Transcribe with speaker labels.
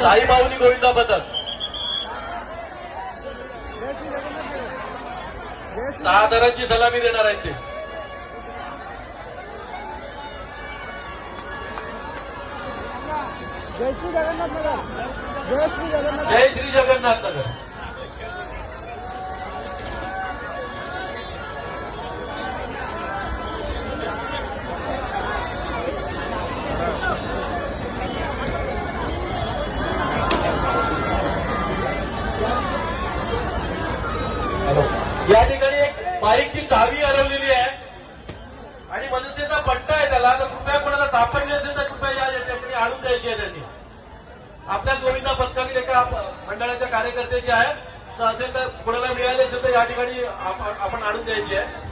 Speaker 1: साई माऊली गोविंदा पथक सहा हजारांची सलामी देणार आहेत ते.
Speaker 2: जय श्री जगन्नाथ नगर। जय श्री जगन्नाथ
Speaker 1: जय श्री जगन्नाथ नगर. या ठिकाणी एक बाईकची चावी हरवलेली आहे. आणि मनसेचा पट्टा आहे त्याला. तर कृपया कोणाला सापडली असेल तर कृपया या ठिकाणी आणून द्यायची आहे त्यांनी. आपल्या गोविंदा पथकातील एका मंडळाच्या कार्यकर्त्याचे आहे. तर असेल तर कोणाला मिळाले असेल तर या ठिकाणी आपण आणून द्यायची आहे.